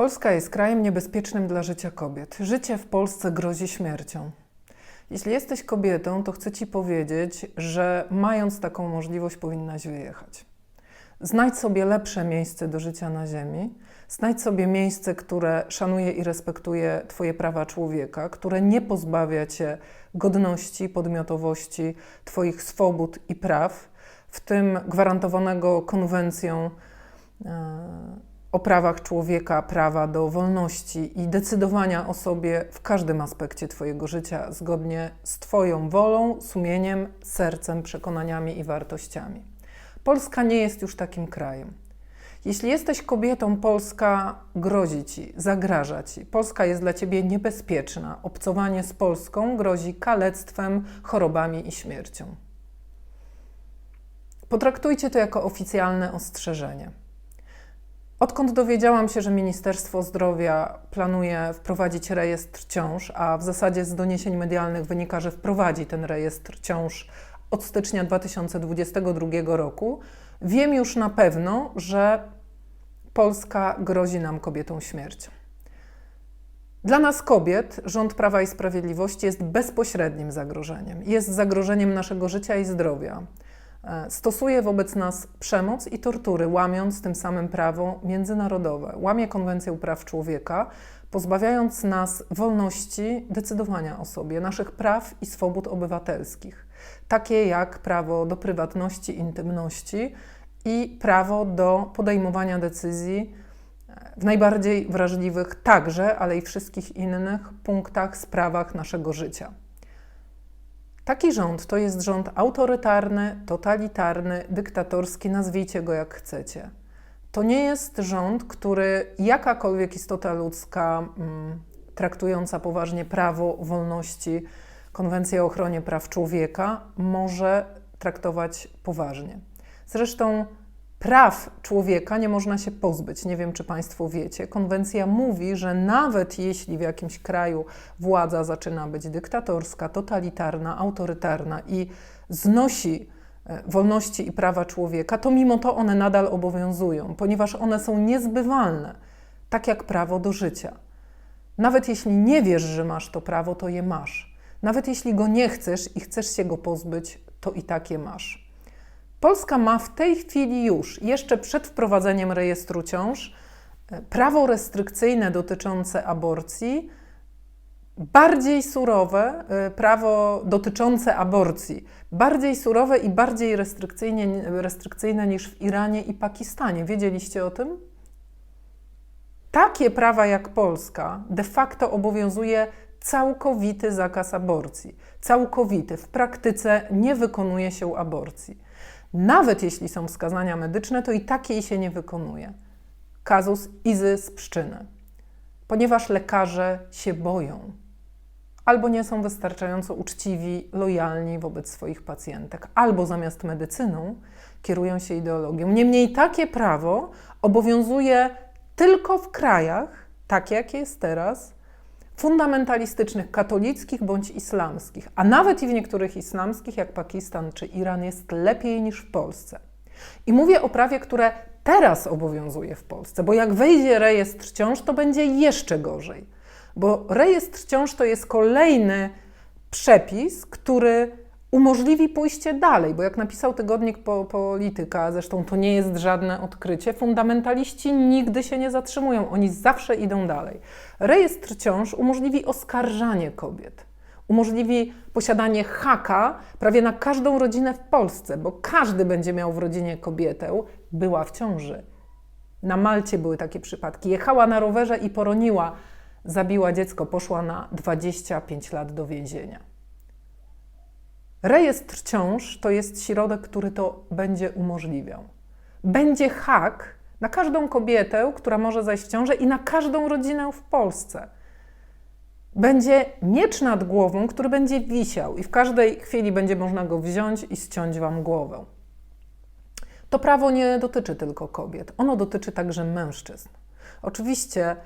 Polska jest krajem niebezpiecznym dla życia kobiet. Życie w Polsce grozi śmiercią. Jeśli jesteś kobietą, to chcę ci powiedzieć, że mając taką możliwość, powinnaś wyjechać. Znajdź sobie lepsze miejsce do życia na Ziemi. Znajdź sobie miejsce, które szanuje i respektuje Twoje prawa człowieka, które nie pozbawia Cię godności, podmiotowości, Twoich swobód i praw, w tym gwarantowanego konwencją. O prawach człowieka, prawa do wolności i decydowania o sobie w każdym aspekcie Twojego życia zgodnie z Twoją wolą, sumieniem, sercem, przekonaniami i wartościami. Polska nie jest już takim krajem. Jeśli jesteś kobietą, Polska grozi ci, zagraża ci. Polska jest dla ciebie niebezpieczna. Obcowanie z Polską grozi kalectwem, chorobami i śmiercią. Potraktujcie to jako oficjalne ostrzeżenie. Odkąd dowiedziałam się, że Ministerstwo Zdrowia planuje wprowadzić rejestr ciąż, a w zasadzie z doniesień medialnych wynika, że wprowadzi ten rejestr ciąż od stycznia 2022 roku, wiem już na pewno, że Polska grozi nam kobietom śmiercią. Dla nas kobiet rząd Prawa i Sprawiedliwości jest bezpośrednim zagrożeniem. Jest zagrożeniem naszego życia i zdrowia. E, Stosuje wobec nas przemoc i tortury, łamiąc tym samym prawo międzynarodowe. Łamie konwencję praw człowieka, pozbawiając nas wolności decydowania o sobie, naszych praw i swobód obywatelskich, takie jak prawo do prywatności, intymności i prawo do podejmowania decyzji e, w najbardziej wrażliwych także, ale i wszystkich innych punktach, sprawach naszego życia. Taki rząd to jest rząd autorytarny, totalitarny, dyktatorski, nazwijcie go jak chcecie. To nie jest rząd, który jakakolwiek istota ludzka mm, traktująca poważnie prawo, wolności, konwencję o ochronie praw człowieka może traktować poważnie. Zresztą praw człowieka nie można się pozbyć. Nie wiem, czy Państwo wiecie. Konwencja mówi, że nawet jeśli w jakimś kraju władza zaczyna być dyktatorska, totalitarna, autorytarna i znosi e, wolności i prawa człowieka, to mimo to one nadal obowiązują, ponieważ one są niezbywalne, tak jak prawo do życia. Nawet jeśli nie wiesz, że masz to prawo, to je masz. Nawet jeśli go nie chcesz i chcesz się go pozbyć, to i tak je masz. Polska ma w tej chwili już, jeszcze przed wprowadzeniem rejestru ciąż, e, prawo restrykcyjne dotyczące aborcji, bardziej surowe e, prawo dotyczące aborcji, bardziej surowe i bardziej restrykcyjnie, restrykcyjne niż w Iranie i Pakistanie. Wiedzieliście o tym? Takie prawa jak Polska de facto obowiązuje całkowity zakaz aborcji. Całkowity. W praktyce nie wykonuje się aborcji. Nawet jeśli są wskazania medyczne, to i tak jej się nie wykonuje. Kazus Izy z Pszczyny. Ponieważ lekarze się boją albo nie są wystarczająco uczciwi, lojalni wobec swoich pacjentek, albo zamiast medycyną kierują się ideologią. Niemniej takie prawo obowiązuje tylko w krajach, tak jak jest teraz, fundamentalistycznych, katolickich bądź islamskich, a nawet i w niektórych islamskich, jak Pakistan czy Iran, jest lepiej niż w Polsce. I mówię o prawie, które teraz obowiązuje w Polsce, bo jak wejdzie rejestr ciąż, to będzie jeszcze gorzej. Bo rejestr ciąż to jest kolejny przepis, który umożliwi pójście dalej, bo jak napisał tygodnik po, Polityka, zresztą to nie jest żadne odkrycie, fundamentaliści nigdy się nie zatrzymują, oni zawsze idą dalej. Rejestr ciąż umożliwi oskarżanie kobiet, umożliwi posiadanie haka prawie na każdą rodzinę w Polsce, bo każdy będzie miał w rodzinie kobietę, była w ciąży. Na Malcie były takie przypadki. Jechała na rowerze i poroniła, zabiła dziecko, poszła na 25 lat do więzienia. Rejestr ciąż to jest środek, który to będzie umożliwiał. Będzie hak na każdą kobietę, która może zajść w ciążę i na każdą rodzinę w Polsce. Będzie miecz nad głową, który będzie wisiał i w każdej chwili będzie można go wziąć i ściąć wam głowę. To prawo nie dotyczy tylko kobiet, ono dotyczy także mężczyzn. Oczywiście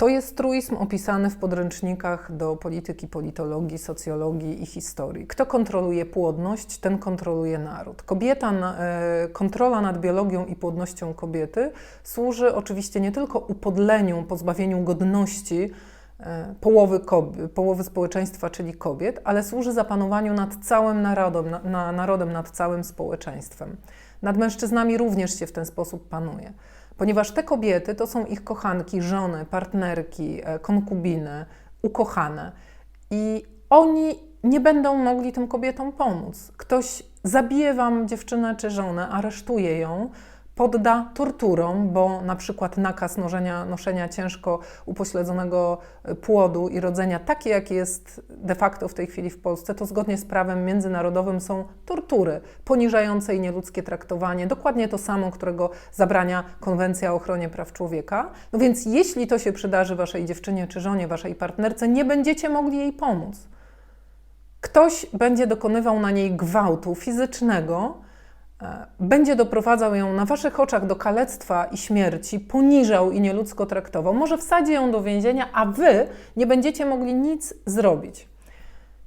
To jest truizm opisany w podręcznikach do polityki, politologii, socjologii i historii. Kto kontroluje płodność, ten kontroluje naród. Kobieta, e, kontrola nad biologią i płodnością kobiety służy oczywiście nie tylko upodleniu, pozbawieniu godności e, połowy, połowy społeczeństwa, czyli kobiet, ale służy zapanowaniu nad całym narodem, na, na narodem, nad całym społeczeństwem. Nad mężczyznami również się w ten sposób panuje ponieważ te kobiety to są ich kochanki, żony, partnerki, e, konkubiny, ukochane. I oni nie będą mogli tym kobietom pomóc. Ktoś zabije wam dziewczynę czy żonę, aresztuje ją, podda torturom, bo na przykład nakaz noszenia, noszenia ciężko upośledzonego e, płodu i rodzenia, taki jak jest de facto w tej chwili w Polsce, to zgodnie z prawem międzynarodowym są tortury, poniżające i nieludzkie traktowanie, dokładnie to samo, którego zabrania Konwencja o ochronie praw człowieka. No więc jeśli to się przydarzy waszej dziewczynie czy żonie, waszej partnerce, nie będziecie mogli jej pomóc. Ktoś będzie dokonywał na niej gwałtu fizycznego, będzie doprowadzał ją na waszych oczach do kalectwa i śmierci, poniżał i nieludzko traktował, może wsadzi ją do więzienia, a wy nie będziecie mogli nic zrobić.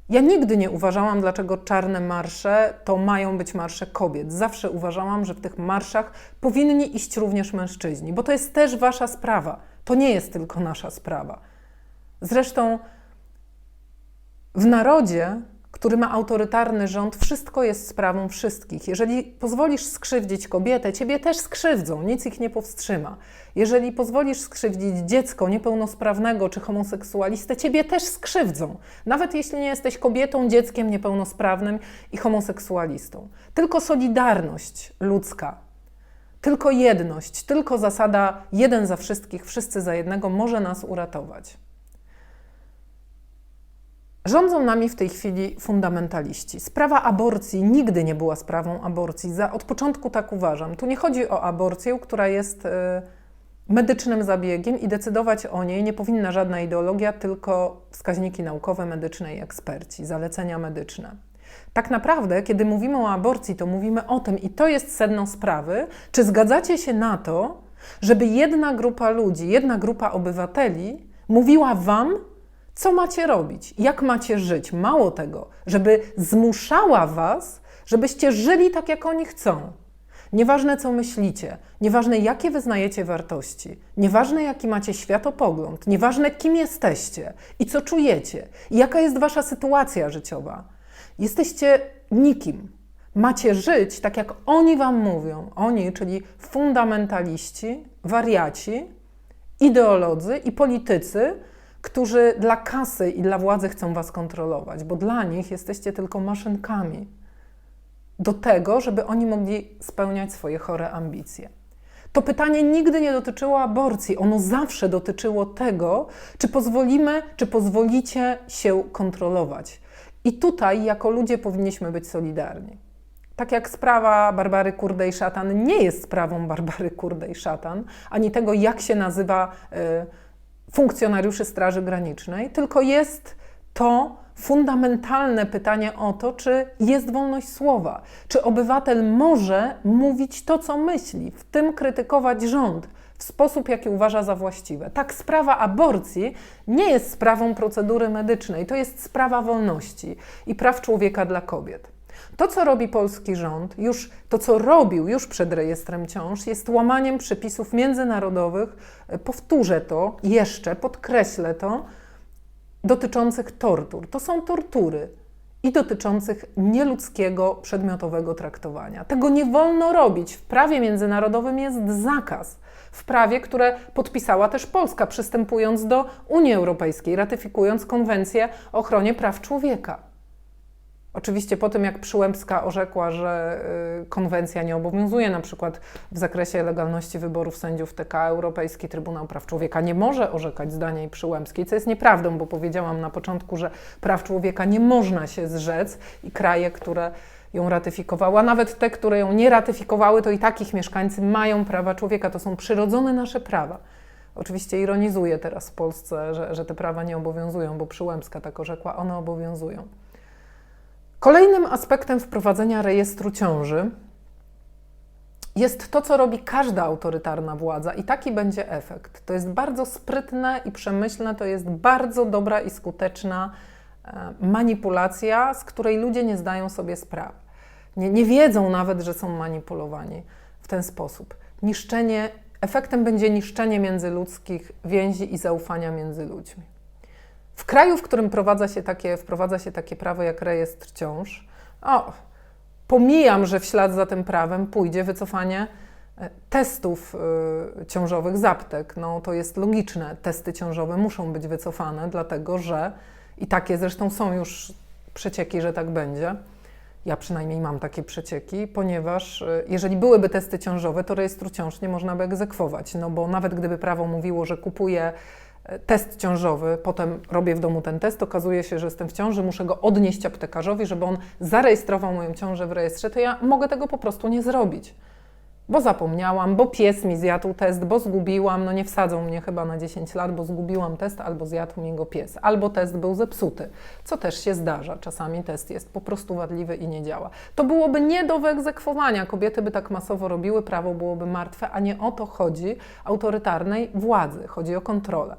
Ja nigdy nie uważałam, dlaczego czarne marsze to mają być marsze kobiet. Zawsze uważałam, że w tych marszach powinni iść również mężczyźni, bo to jest też wasza sprawa. To nie jest tylko nasza sprawa. Zresztą w narodzie który ma autorytarny rząd, wszystko jest sprawą wszystkich. Jeżeli pozwolisz skrzywdzić kobietę, ciebie też skrzywdzą, nic ich nie powstrzyma. Jeżeli pozwolisz skrzywdzić dziecko niepełnosprawnego czy homoseksualistę, ciebie też skrzywdzą. Nawet jeśli nie jesteś kobietą, dzieckiem niepełnosprawnym i homoseksualistą. Tylko solidarność ludzka, tylko jedność, tylko zasada jeden za wszystkich, wszyscy za jednego może nas uratować. Rządzą nami w tej chwili fundamentaliści. Sprawa aborcji nigdy nie była sprawą aborcji. Za, od początku tak uważam. Tu nie chodzi o aborcję, która jest y, medycznym zabiegiem i decydować o niej nie powinna żadna ideologia, tylko wskaźniki naukowe, medyczne i eksperci, zalecenia medyczne. Tak naprawdę, kiedy mówimy o aborcji, to mówimy o tym, i to jest sedno sprawy, czy zgadzacie się na to, żeby jedna grupa ludzi, jedna grupa obywateli mówiła Wam, co macie robić, jak macie żyć. Mało tego, żeby zmuszała was, żebyście żyli tak, jak oni chcą. Nieważne, co myślicie, nieważne, jakie wyznajecie wartości, nieważne, jaki macie światopogląd, nieważne, kim jesteście i co czujecie, i jaka jest wasza sytuacja życiowa. Jesteście nikim. Macie żyć tak, jak oni wam mówią. Oni, czyli fundamentaliści, wariaci, ideolodzy i politycy, którzy dla kasy i dla władzy chcą was kontrolować, bo dla nich jesteście tylko maszynkami do tego, żeby oni mogli spełniać swoje chore ambicje. To pytanie nigdy nie dotyczyło aborcji, ono zawsze dotyczyło tego, czy pozwolimy, czy pozwolicie się kontrolować. I tutaj, jako ludzie, powinniśmy być solidarni. Tak jak sprawa Barbary Kurdej Szatan nie jest sprawą Barbary Kurdej Szatan, ani tego, jak się nazywa. Yy, funkcjonariuszy Straży Granicznej, tylko jest to fundamentalne pytanie o to, czy jest wolność słowa, czy obywatel może mówić to, co myśli, w tym krytykować rząd w sposób, jaki uważa za właściwe. Tak, sprawa aborcji nie jest sprawą procedury medycznej, to jest sprawa wolności i praw człowieka dla kobiet. To, co robi polski rząd, już to, co robił już przed rejestrem ciąż, jest łamaniem przepisów międzynarodowych, e, powtórzę to jeszcze, podkreślę to, dotyczących tortur. To są tortury i dotyczących nieludzkiego przedmiotowego traktowania. Tego nie wolno robić. W prawie międzynarodowym jest zakaz. W prawie, które podpisała też Polska, przystępując do Unii Europejskiej, ratyfikując konwencję o ochronie praw człowieka. Oczywiście po tym, jak Przyłębska orzekła, że y, konwencja nie obowiązuje na przykład w zakresie legalności wyborów sędziów TK, Europejski Trybunał Praw Człowieka nie może orzekać zdania Przyłębskiej, co jest nieprawdą, bo powiedziałam na początku, że praw człowieka nie można się zrzec i kraje, które ją ratyfikowały, a nawet te, które ją nie ratyfikowały, to i takich mieszkańcy mają prawa człowieka, to są przyrodzone nasze prawa. Oczywiście ironizuję teraz w Polsce, że, że te prawa nie obowiązują, bo Przyłębska tak orzekła, one obowiązują. Kolejnym aspektem wprowadzenia rejestru ciąży jest to, co robi każda autorytarna władza, i taki będzie efekt. To jest bardzo sprytne i przemyślne, to jest bardzo dobra i skuteczna e, manipulacja, z której ludzie nie zdają sobie sprawy. Nie, nie wiedzą nawet, że są manipulowani w ten sposób. Niszczenie, efektem będzie niszczenie międzyludzkich więzi i zaufania między ludźmi. W kraju, w którym wprowadza się takie, wprowadza się takie prawo jak rejestr ciąż, o, pomijam, że w ślad za tym prawem pójdzie wycofanie e, testów y, ciążowych z aptek. No, to jest logiczne. Testy ciążowe muszą być wycofane, dlatego że i takie zresztą są już przecieki, że tak będzie. Ja przynajmniej mam takie przecieki, ponieważ y, jeżeli byłyby testy ciążowe, to rejestru ciąż nie można by egzekwować, no bo nawet gdyby prawo mówiło, że kupuję test ciążowy, potem robię w domu ten test, okazuje się, że jestem w ciąży, muszę go odnieść aptekarzowi, żeby on zarejestrował moją ciążę w rejestrze, to ja mogę tego po prostu nie zrobić. Bo zapomniałam, bo pies mi zjadł test, bo zgubiłam, no nie wsadzą mnie chyba na 10 lat, bo zgubiłam test, albo zjadł mi go pies, albo test był zepsuty, co też się zdarza. Czasami test jest po prostu wadliwy i nie działa. To byłoby nie do wyegzekwowania. Kobiety by tak masowo robiły, prawo byłoby martwe, a nie o to chodzi autorytarnej władzy. Chodzi o kontrolę.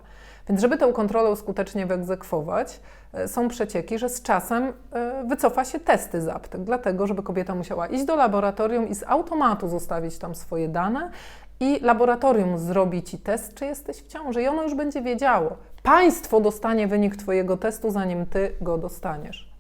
Więc żeby tę kontrolę skutecznie wyegzekwować, e, są przecieki, że z czasem e, wycofa się testy z aptek, dlatego żeby kobieta musiała iść do laboratorium i z automatu zostawić tam swoje dane i laboratorium zrobi ci test, czy jesteś w ciąży i ono już będzie wiedziało. Państwo dostanie wynik twojego testu, zanim ty go dostaniesz.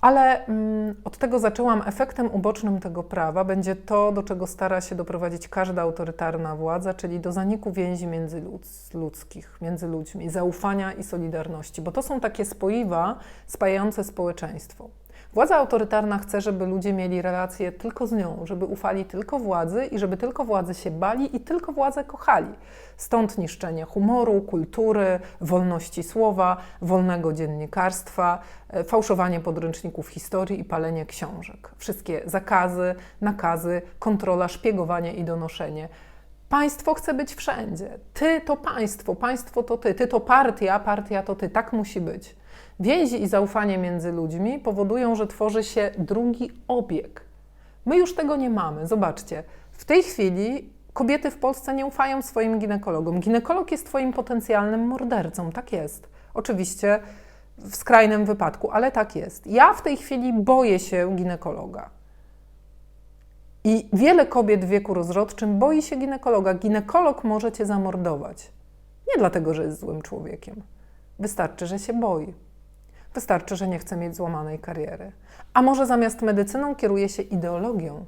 Ale mm, od tego zaczęłam. Efektem ubocznym tego prawa będzie to, do czego stara się doprowadzić każda autorytarna władza, czyli do zaniku więzi międzyludzkich, między ludźmi, zaufania i solidarności, bo to są takie spoiwa spajające społeczeństwo. Władza autorytarna chce, żeby ludzie mieli relacje tylko z nią, żeby ufali tylko władzy i żeby tylko władzy się bali i tylko władzę kochali. Stąd niszczenie humoru, kultury, wolności słowa, wolnego dziennikarstwa, e, fałszowanie podręczników historii i palenie książek. Wszystkie zakazy, nakazy, kontrola, szpiegowanie i donoszenie. Państwo chce być wszędzie. Ty to państwo, państwo to ty, ty to partia, partia to ty. Tak musi być. Więzi i zaufanie między ludźmi powodują, że tworzy się drugi obieg. My już tego nie mamy. Zobaczcie, w tej chwili kobiety w Polsce nie ufają swoim ginekologom. Ginekolog jest Twoim potencjalnym mordercą, tak jest. Oczywiście w skrajnym wypadku, ale tak jest. Ja w tej chwili boję się ginekologa. I wiele kobiet w wieku rozrodczym boi się ginekologa. Ginekolog może cię zamordować. Nie dlatego, że jest złym człowiekiem. Wystarczy, że się boi. Wystarczy, że nie chce mieć złamanej kariery. A może zamiast medycyną kieruje się ideologią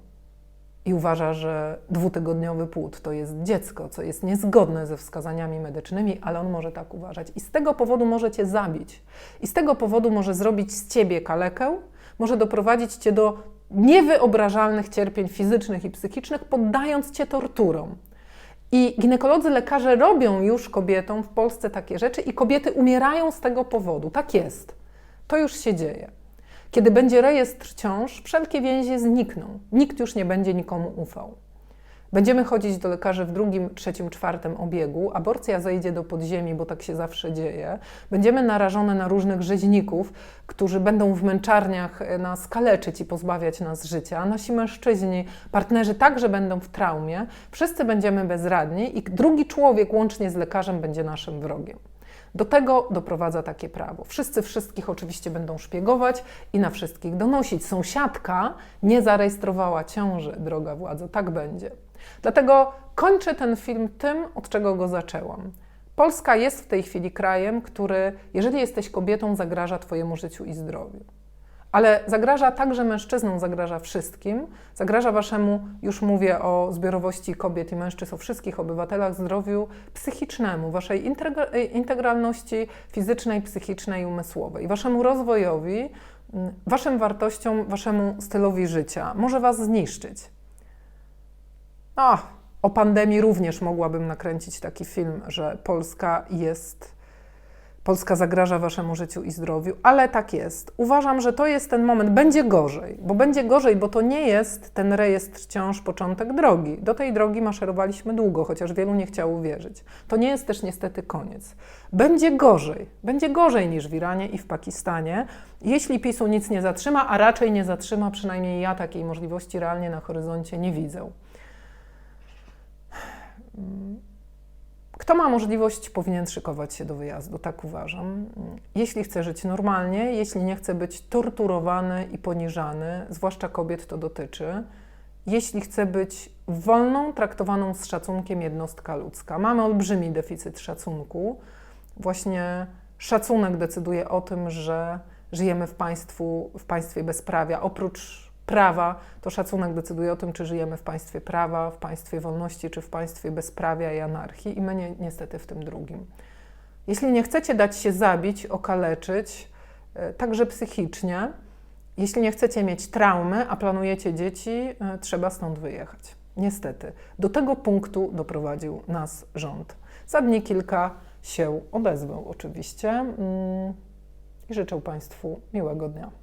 i uważa, że dwutygodniowy płód to jest dziecko, co jest niezgodne ze wskazaniami medycznymi, ale on może tak uważać. I z tego powodu może cię zabić. I z tego powodu może zrobić z ciebie kalekę, może doprowadzić cię do niewyobrażalnych cierpień fizycznych i psychicznych, poddając cię torturom. I ginekolodzy, lekarze robią już kobietom w Polsce takie rzeczy, i kobiety umierają z tego powodu. Tak jest. To już się dzieje. Kiedy będzie rejestr ciąż, wszelkie więzi znikną. Nikt już nie będzie nikomu ufał. Będziemy chodzić do lekarzy w drugim, trzecim, czwartym obiegu, aborcja zejdzie do podziemi, bo tak się zawsze dzieje. Będziemy narażone na różnych rzeźników, którzy będą w męczarniach e, nas kaleczyć i pozbawiać nas życia. Nasi mężczyźni, partnerzy także będą w traumie. Wszyscy będziemy bezradni i drugi człowiek, łącznie z lekarzem, będzie naszym wrogiem. Do tego doprowadza takie prawo. Wszyscy wszystkich oczywiście będą szpiegować i na wszystkich donosić. Sąsiadka nie zarejestrowała ciąży, droga władza, tak będzie. Dlatego kończę ten film tym, od czego go zaczęłam. Polska jest w tej chwili krajem, który, jeżeli jesteś kobietą, zagraża Twojemu życiu i zdrowiu ale zagraża także mężczyznom, zagraża wszystkim, zagraża waszemu, już mówię o zbiorowości kobiet i mężczyzn, o wszystkich obywatelach, zdrowiu psychicznemu, waszej integralności fizycznej, psychicznej umysłowej, waszemu rozwojowi, mm, waszym wartościom, waszemu stylowi życia. Może was zniszczyć. O, o pandemii również mogłabym nakręcić taki film, że Polska jest Polska zagraża waszemu życiu i zdrowiu, ale tak jest. Uważam, że to jest ten moment. Będzie gorzej, bo będzie gorzej, bo to nie jest ten rejestr ciąż początek drogi. Do tej drogi maszerowaliśmy długo, chociaż wielu nie chciało wierzyć. To nie jest też niestety koniec. Będzie gorzej. Będzie gorzej niż w Iranie i w Pakistanie, jeśli PiSu nic nie zatrzyma, a raczej nie zatrzyma, przynajmniej ja takiej możliwości realnie na horyzoncie nie widzę. Kto ma możliwość, powinien szykować się do wyjazdu, tak uważam. Jeśli chce żyć normalnie, jeśli nie chce być torturowany i poniżany, zwłaszcza kobiet to dotyczy, jeśli chce być wolną, traktowaną z szacunkiem jednostka ludzka. Mamy olbrzymi deficyt szacunku. Właśnie szacunek decyduje o tym, że żyjemy w, państwu, w państwie bezprawia. Oprócz prawa, to szacunek decyduje o tym, czy żyjemy w państwie prawa, w państwie wolności, czy w państwie bezprawia i anarchii, i my ni niestety w tym drugim. Jeśli nie chcecie dać się zabić, okaleczyć, e, także psychicznie, jeśli nie chcecie mieć traumy, a planujecie dzieci, e, trzeba stąd wyjechać. Niestety, do tego punktu doprowadził nas rząd. Za dni kilka się odezwał, oczywiście. Mm, I życzę Państwu miłego dnia.